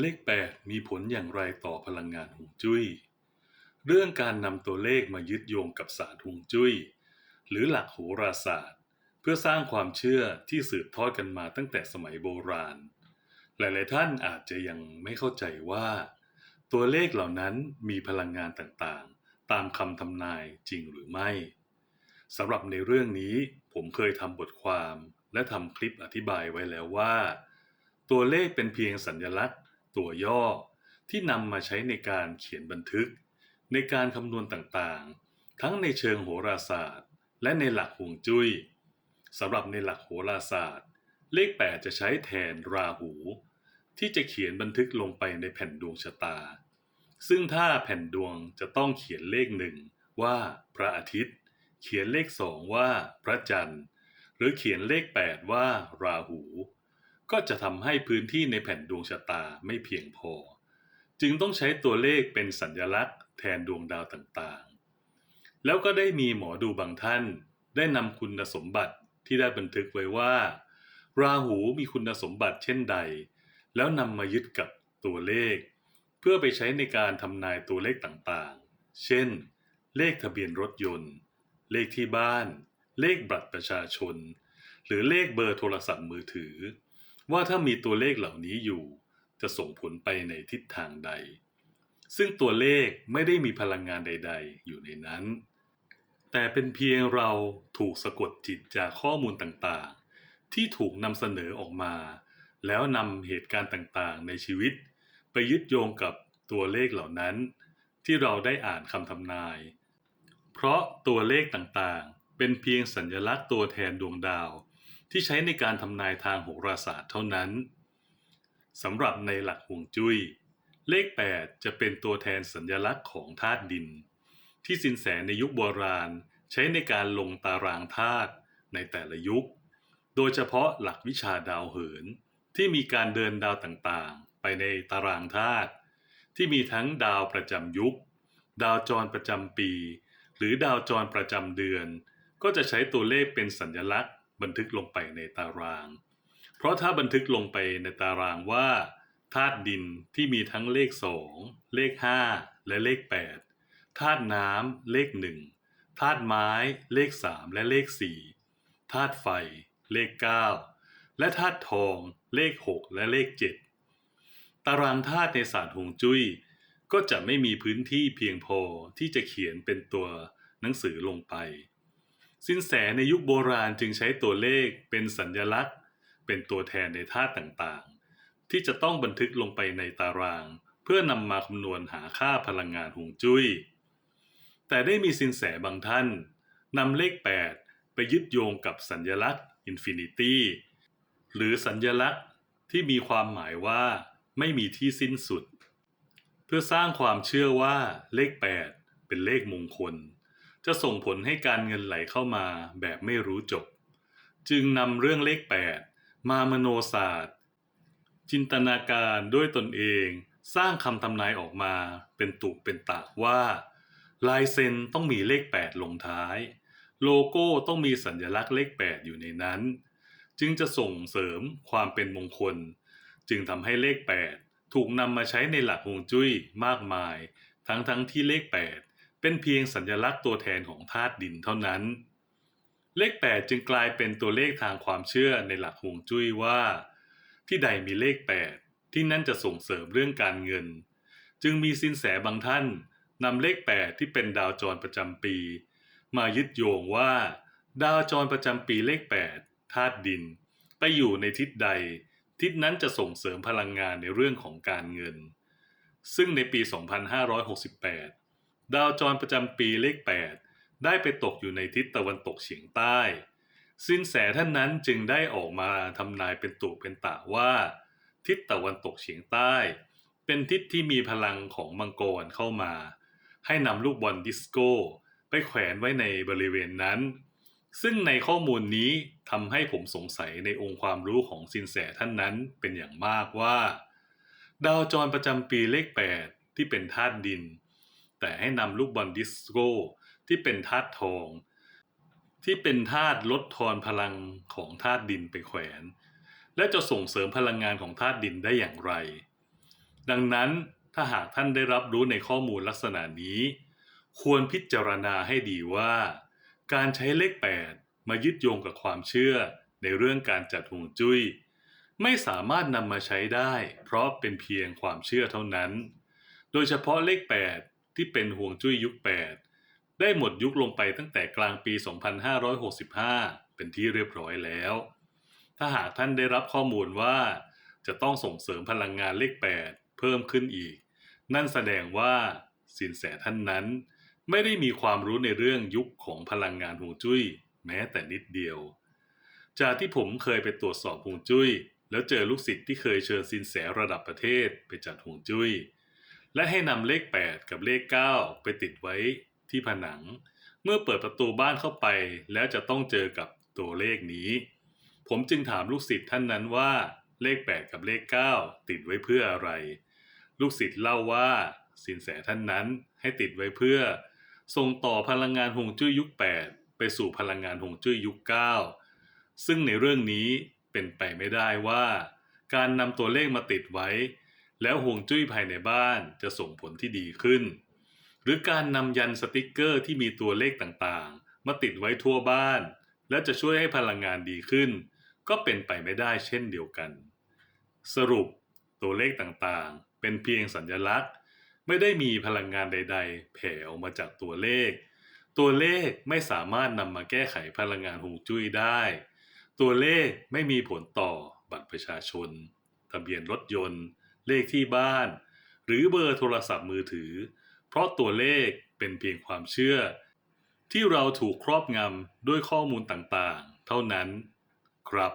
เลข 8 มีผลอย่างไรต่อพลังงานฮวงจุ้ย เรื่องการนำตัวเลขมายึดโยงกับศาสตร์ฮวงจุ้ย หรือหลักโหราศาสตร์ เพื่อสร้างความเชื่อที่สืบทอดกันมาตั้งแต่สมัยโบราณ หลายๆท่านอาจจะยังไม่เข้าใจว่า ตัวเลขเหล่านั้นมีพลังงานต่างๆ ตามคำทำนายจริงหรือไม่สำหรับในเรื่องนี้ผมเคยทำบทความ และทำคลิปอธิบายไว้แล้วว่า ตัวเลขเป็นเพียงสัญลักษณ์ ตัวย่อ ที่นำมาใช้ในการเขียนบันทึก ในการคำนวณต่างๆ ทั้งในเชิงโหราศาสตร์ และในหลักฮวงจุ้ยสำหรับในหลักโหราศาสตร์ เลข 8 จะใช้แทนราหู ที่จะเขียนบันทึกลงไปในแผ่นดวงชะตา ซึ่งถ้าแผ่นดวงจะต้องเขียนเลขหนึ่งว่าพระอาทิตย์ เขียนเลขสองว่าพระจันทร์ หรือเขียนเลข 8 ว่าราหู ก็จะทำให้พื้นที่ในแผ่นดวงชะตาไม่เพียงพอ จึงต้องใช้ตัวเลขเป็นสัญลักษณ์แทนดวงดาวต่างๆ แล้วก็ได้มีหมอดูบางท่าน ได้นำคุณสมบัติที่ได้บันทึกไว้ว่า ราหูมีคุณสมบัติเช่นใด แล้วนำมายึดกับตัวเลข เพื่อไปใช้ในการทำนายตัวเลขต่างๆ เช่น เลขทะเบียนรถยนต์ เลขที่บ้าน เลขบัตรประชาชน หรือเลขเบอร์โทรศัพท์มือถือ ว่าถ้ามีตัวเลขเหล่านี้อยู่ จะส่งผลไปในทิศทางใด ซึ่งตัวเลขไม่ได้มีพลังงานใด ๆ อยู่ในนั้น แต่เป็นเพียงเราถูกสะกดจิตจากข้อมูลต่างๆ ที่ถูกนำเสนอออกมา แล้วนำเหตุการณ์ต่างๆ ในชีวิต ไปยึดโยงกับตัวเลขเหล่านั้น ที่เราได้อ่านคำทำนาย เพราะตัวเลขต่างๆ เป็นเพียงสัญลักษณ์ตัวแทนดวงดาว ที่ใช้ในการทำนายทางโหราศาสตร์เท่านั้นสำหรับในหลักฮวงจุ้ย เลข 8 จะเป็นตัวแทนสัญลักษณ์ของธาตุดิน ที่สินแสในยุคโบราณใช้ในการลงตารางธาตุในแต่ละยุค โดยเฉพาะหลักวิชาดาวเหิน ที่มีการเดินดาวต่างๆ ไปในตารางธาตุที่มีทั้งดาวประจำยุค ดาวจรประจำปี หรือดาวจรประจำเดือน ก็จะใช้ตัวเลขเป็นสัญลักษณ์ บันทึกลงไปในตาราง เพราะถ้าบันทึกลงไปในตารางว่าธาตุดินที่มีทั้งเลข 2 เลข 5 และเลข 8ธาตุน้ำเลข 1ธาตุไม้เลข 3 และเลข 4ธาตุไฟ เลข 9 และธาตุทอง เลข 6 และเลข 7 ตารางธาตุในศาสตร์ฮวงจุ้ยก็จะไม่มีพื้นที่เพียงพอที่จะเขียนเป็นตัวหนังสือลงไป สินแสในยุคโบราณจึงใช้ตัวเลขเป็นสัญญลักษณ์ เป็นตัวแทนในธาตุต่างๆ ที่จะต้องบันทึกลงไปในตาราง เพื่อนำมาคำนวณหาค่าพลังงานฮวงจุ้ย แต่ได้มีสินแสบางท่านนำเลข 8 ไปยึดโยงกับสัญญลักษณ์อินฟินิตี้หรือสัญญลักษณ์ที่มีความหมายว่าไม่มีที่สิ้นสุด เพื่อสร้างความเชื่อว่าเลข 8 เป็นเลขมงคล จะส่งผลให้การเงินไหลเข้ามาแบบไม่รู้จบ จึงนำเรื่องเลข 8 มามโนศาสตร์ จินตนาการด้วยตนเองสร้างคำทำนายออกมาเป็นตุเป็นตะว่า ลายเซ็นต้องมีเลข 8 ลงท้าย โลโก้ต้องมีสัญลักษณ์เลข 8 อยู่ในนั้น จึงจะส่งเสริมความเป็นมงคล จึงทำให้เลข 8 ถูกนำมาใช้ในหลักฮวงจุ้ยมากมาย ทั้งทั้งที่เลข 8 เป็นเพียงสัญลักษณ์ตัวแทนของธาตุดินเท่านั้น เลข 8 จึงกลายเป็นตัวเลขทางความเชื่อในหลักฮวงจุ้ยว่า ที่ใดมีเลข 8 ที่นั่นจะส่งเสริมเรื่องการเงิน จึงมีสินแสบางท่านนำเลข 8 ที่เป็นดาวจรประจำปี มายึดโยงว่า ดาวจรประจำปีเลข 8ธาตุดิน ไปอยู่ในทิศใด ทิศนั้นจะส่งเสริมพลังงานในเรื่องของการเงิน ซึ่งในปี 2568 ดาวจรประจำปีเลข 8 ได้ไปตกอยู่ในทิศตะวันตกเฉียงใต้ สินแสท่านนั้นจึงได้ออกมาทำนายเป็นตุเป็นตะว่า ทิศตะวันตกเฉียงใต้ เป็นทิศที่มีพลังของมังกรเข้ามา ให้นำลูกบอลดิสโก้ไปแขวนไว้ในบริเวณนั้น ซึ่งในข้อมูลนี้ทำให้ผมสงสัยในองค์ความรู้ของสินแสท่านนั้นเป็นอย่างมากว่า ดาวจรประจำปีเลข 8 ที่เป็นธาตุดิน แต่ให้นำลูกบอลดิสโก้ที่เป็นธาตุทอง ที่เป็นธาตุลดทอนพลังของธาตุดินไปแขวน และจะส่งเสริมพลังงานของธาตุดินได้อย่างไร ดังนั้นถ้าหากท่านได้รับรู้ในข้อมูลลักษณะนี้ ควรพิจารณาให้ดีว่า การใช้เลข 8 มายึดโยงกับความเชื่อในเรื่องการจัดห่วงจุ้ยไม่สามารถนำมาใช้ได้ เพราะเป็นเพียงความเชื่อเท่านั้น โดยเฉพาะเลข 8 ที่เป็นห่วงจุ้ยยุค 8 ได้หมดยุคลงไปตั้งแต่กลางปี 2565 เป็นที่เรียบร้อยแล้ว ถ้าหากท่านได้รับข้อมูลว่าจะต้องส่งเสริมพลังงานเลข 8 เพิ่มขึ้นอีก นั่นแสดงว่าสินแสท่านนั้น ไม่ได้มีความรู้ในเรื่องยุคของพลังงานฮวงจุ้ย แม้แต่นิดเดียว จากที่ผมเคยไปตรวจสอบฮวงจุ้ย แล้วเจอลูกศิษย์ที่เคยเชิญสินแสระดับประเทศไปจัดฮวงจุ้ย และให้นำเลข 8 กับเลข 9 ไปติดไว้ที่ผนัง เมื่อเปิดประตูบ้านเข้าไป แล้วจะต้องเจอกับตัวเลขนี้ ผมจึงถามลูกศิษย์ท่านนั้นว่า เลข 8 กับเลข 9 ติดไว้เพื่ออะไร ลูกศิษย์เล่าว่า สินแสท่านนั้นให้ติดไว้เพื่อ ส่งต่อพลังงานฮวงจุ้ยยุค 8 ไปสู่พลังงานฮวงจุ้ยยุค 9 ซึ่งในเรื่องนี้เป็นไปไม่ได้ว่า การนำตัวเลขมาติดไว้ แล้วฮวงจุ้ยภายในบ้านจะส่งผลที่ดีขึ้น หรือการนำยันสติกเกอร์ที่มีตัวเลขต่างๆ มาติดไว้ทั่วบ้าน และจะช่วยให้พลังงานดีขึ้น ก็เป็นไปไม่ได้เช่นเดียวกัน สรุปตัวเลขต่างๆ เป็นเพียงสัญลักษณ์ ไม่ได้มีพลังงานใด ๆ แผ่ออกมาจากตัวเลข ตัวเลขไม่สามารถนำมาแก้ไขพลังงานฮวงจุ้ยได้ ตัวเลขไม่มีผลต่อบัตรประชาชน ทะเบียนรถยนต์ เลขที่บ้าน หรือเบอร์โทรศัพท์มือถือ เพราะตัวเลขเป็นเพียงความเชื่อ ที่เราถูกครอบงำด้วยข้อมูลต่างๆ เท่านั้น ครับ